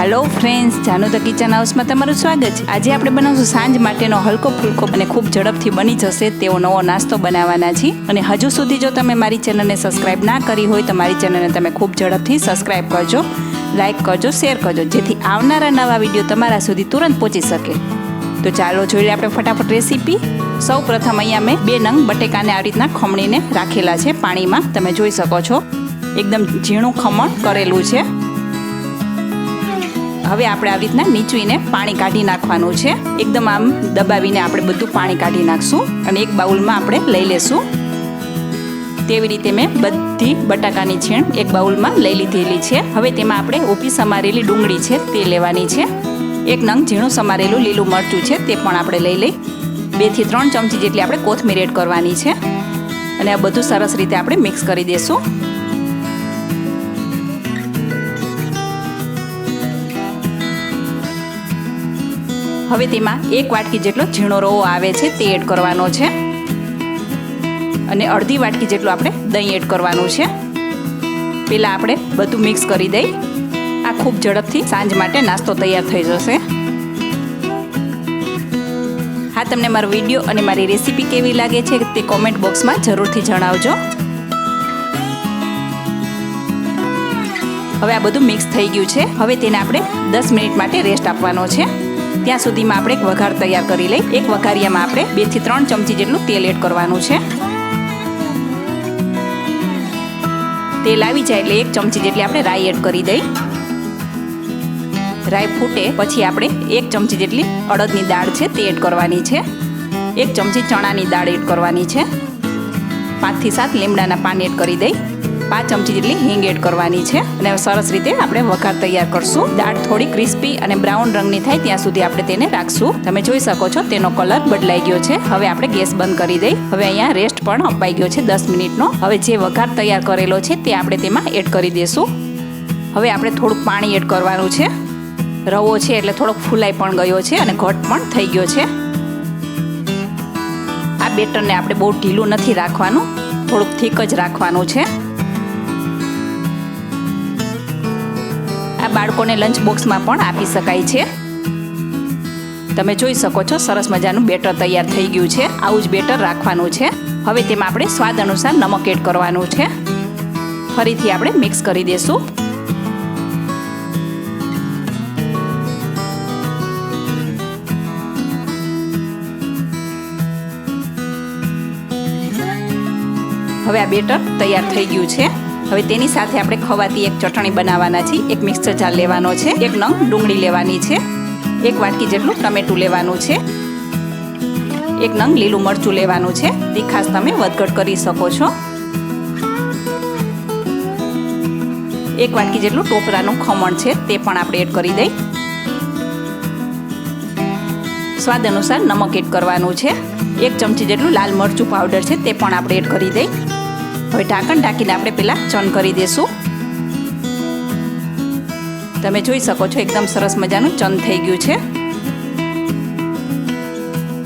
Hello friends Janu the kitchen હાઉસમાં તમારું સ્વાગત છે. આજે આપણે બનાવશું સાંજ માટેનો હલકો ફુલકો અને ખૂબ ઝડપથી બની જશે તેવો નવો નાસ્તો બનાવવાના છે અને હજુ સુધી જો તમે મારી ચેનલને સબસ્ક્રાઇબ ના કરી હોય તો મારી ચેનલને તમે ખૂબ ઝડપથી સબસ્ક્રાઇબ કરજો લાઇક કરજો શેર કરજો, જેથી આવનારા નવા વીડિયો તમારા સુધી તુરંત પહોંચી શકે. તો ચાલો જોઈ લઈએ આપણે ફટાફટ રેસીપી સૌ પ્રથમ અહીંયા મેં બે નંગ બટેકાને આ રીતના ખમણીને રાખેલા છે પાણીમાં. તમે જોઈ શકો છો. એકદમ ઝીણું ખમણ કરેલું છે. હવે આપણે આવી રીતના નીચવીને પાણી કાઢી નાખવાનું છે. એકદમ આમ દબાવીને આપણે બધું પાણી કાઢી નાખશું અને એક બાઉલમાં આપણે લઈ લેશું. તેવી રીતે મેં બધી બટાકાની છીણ એક બાઉલમાં લઈ લીધેલી છે. હવે તેમાં આપણે ઓપી સમારેલી ડુંગળી છે તે લેવાની છે. એક નંગ ઝીણું સમારેલું લીલું મરચું છે તે પણ આપણે લઈ લઈ. બેથી ત્રણ ચમચી જેટલી આપણે કોથમીર એડ કરવાની છે. અને આ બધું સરસ રીતે આપણે મિક્સ કરી દઈશું હવે તેમાં એક વાટકી જેટલો ઝીણો રવો આવે છે, તે એડ કરવાનો છે. અને અડધી વાટકી જેટલું આપણે દહીં એડ કરવાનું છે. પહેલાં આપણે બધું મિક્સ કરી દઈ. આ ખૂબ ઝડપથી સાંજ માટે નાસ્તો તૈયાર થઈ જશે. હા, તમને મારો વીડિયો અને મારી રેસીપી કેવી લાગે છે તે કોમેન્ટ બોક્સમાં જરૂરથી જણાવજો. હવે આ બધું મિક્સ થઈ ગયું છે. હવે તેને આપણે દસ મિનિટ માટે રેસ્ટ આપવાનો છે. ત્યાં સુધીમાં આપણે એક વઘાર તૈયાર કરી લઈ, એક વઘારિયામાં આપણે બેથી ત્રણ ચમચી જેટલું તેલ એડ કરવાનું છે. તેલ આવી જાય એટલે એક ચમચી જેટલી આપણે રાઈ એડ કરી દઈ. રાઈ ફૂટે પછી આપણે એક ચમચી જેટલી અડદની દાળ છે તે એડ કરવાની છે. એક ચમચી ચણાની દાળ એડ કરવાની છે. પાંચથી સાત લીમડાના પાન એડ કરી દઈ. પાંચ ચમચી જેટલી હિંગ એડ કરવાની છે. અને સરસ રીતે આપણે વઘાર તૈયાર કરશું. દાળ થોડી ક્રિસ્પી અને બ્રાઉન રંગની થાય ત્યાં સુધી આપણે તેને રાખશું. તમે જોઈ શકો છો તેનો કલર બદલાઈ ગયો છે. હવે આપણે ગેસ બંધ કરી દઈ. હવે અહીંયા રેસ્ટ પણ અપાઈ ગયો છે દસ મિનિટનો. હવે જે વઘાર તૈયાર કરેલો છે તે આપણે તેમાં એડ કરી દઈશું હવે આપણે થોડુંક પાણી એડ કરવાનું છે. રવો છે એટલે થોડોક ફૂલાઈ પણ ગયો છે અને ઘટ પણ થઈ ગયો છે. આ બેટરને આપણે બહુ ઢીલું નથી રાખવાનું. થોડુંક થીક જ રાખવાનું છે. બાળકોને લંચ બોક્સમાં પણ આપી શકાય છે. તમે જોઈ શકો છો, સરસ મજાનું બેટર તૈયાર થઈ ગયું છે. આવું જ બેટર રાખવાનું છે. હવે તેમાં આપણે સ્વાદ અનુસાર નમક એડ કરવાનું છે. ફરીથી આપણે મિક્સ કરી દઈશું હવે આ બેટર તૈયાર થઈ ગયું છે. હવે તેની સાથે આપણે ખવાતી એક ચટણી બનાવવાના છીએ. એક મિક્સર જાર લેવાનો છે. એક નંગ ડુંગળી લેવાની છે. એક વાટકી જેટલું ટમેટું લેવાનું છે. એક નંગ લીલું મરચું લેવાનું છે. તીખાસ તમે વધઘટ કરી શકો છો. એક વાટકી જેટલું ટોપરાનું ખમણ છે, તે પણ આપણે એડ કરી દઈ. સ્વાદ અનુસાર નમક એડ કરવાનું છે. એક ચમચી જેટલું લાલ મરચું પાવડર છે, તે પણ આપણે એડ કરી દઈ. હવે ઢાંકણ ઢાંકીને આપણે પહેલાં ચન કરી દઈશું તમે જોઈ શકો છો, એકદમ સરસ મજાનું ચન થઈ ગયું છે.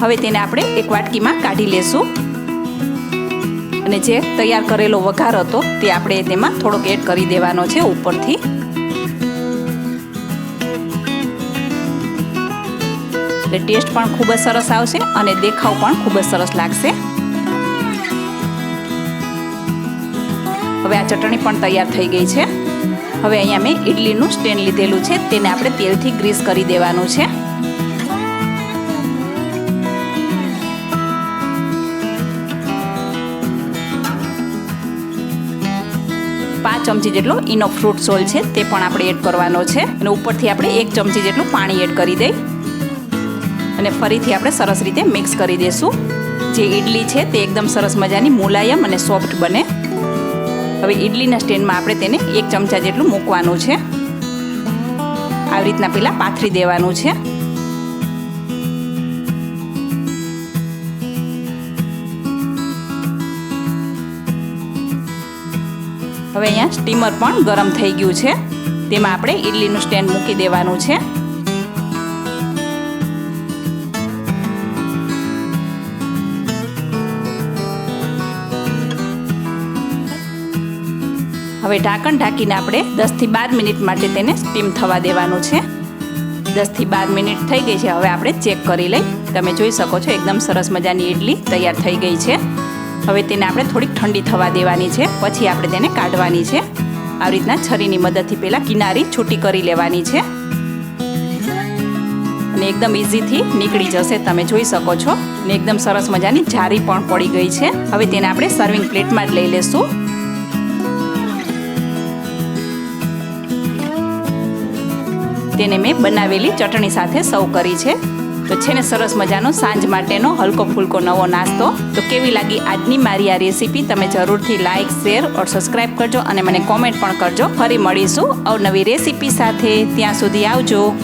હવે તેને આપણે એક વાટકીમાં કાઢી લેશું. અને જે તૈયાર કરેલો વઘાર હતો, તે આપણે તેમાં થોડોક એડ કરી દેવાનો છે ઉપરથી. એટલે ટેસ્ટ પણ ખૂબ જ સરસ આવશે અને દેખાવ પણ ખૂબ જ સરસ લાગશે. હવે આ ચટણી પણ તૈયાર થઈ ગઈ છે. હવે અહીંયા મેં ઇડલીનું સ્ટેન્ડ લીધેલું છે. તેને આપણે તેલથી ગ્રીસ કરી દેવાનું છે. પાંચ ચમચી જેટલો ઈનો ફ્રૂટ સોલ છે, તે પણ આપણે એડ કરવાનો છે. અને ઉપરથી આપણે એક ચમચી જેટલું પાણી એડ કરી દઈ. અને ફરીથી આપણે સરસ રીતે મિક્સ કરી દઈશું જે ઇડલી છે, તે એકદમ સરસ મજાની મુલાયમ અને સોફ્ટ બને. હવે ઇડલીના સ્ટેન્ડમાં આપણે તેને એક ચમચા જેટલું મૂકવાનું છે. આવી રીતના પહેલાં પાથરી દેવાનું છે. હવે અહીંયા સ્ટીમર પણ ગરમ થઈ ગયું છે. તેમાં આપણે ઇડલીનું સ્ટેન્ડ મૂકી દેવાનું છે. હવે ઢાંકણ ઢાંકીને આપણે દસથી બાર મિનિટ માટે તેને સ્ટીમ થવા દેવાનું છે. દસથી બાર મિનિટ થઈ ગઈ છે, હવે આપણે ચેક કરી લઈ. તમે જોઈ શકો છો, એકદમ સરસ મજાની ઇડલી તૈયાર થઈ ગઈ છે. હવે તેને આપણે થોડીક ઠંડી થવા દેવાની છે, પછી આપણે તેને કાઢવાની છે. આવી રીતના છરીની મદદથી પહેલાં કિનારી છૂટી કરી લેવાની છે. અને એકદમ ઇઝીથી નીકળી જશે, તમે જોઈ શકો છો. ને એકદમ સરસ મજાની જારી પણ પડી ગઈ છે. હવે તેને આપણે સર્વિંગ પ્લેટમાં જ લઈ લેશું. તેને મેં બનાવેલી ચટણી સાથે સર્વ કરી છે. તો છે ને સરસ મજાનો સાંજ માટેનો હલકો ફૂલકો નવો નાસ્તો. તો કેવી લાગી આજની મારી આ રેસીપી? તમે જરૂરથી લાઇક શેર ઓર સબસ્ક્રાઈબ કરજો અને મને કોમેન્ટ પણ કરજો. ફરી મળીશું અવનવી રેસીપી સાથે. ત્યાં સુધી આવજો.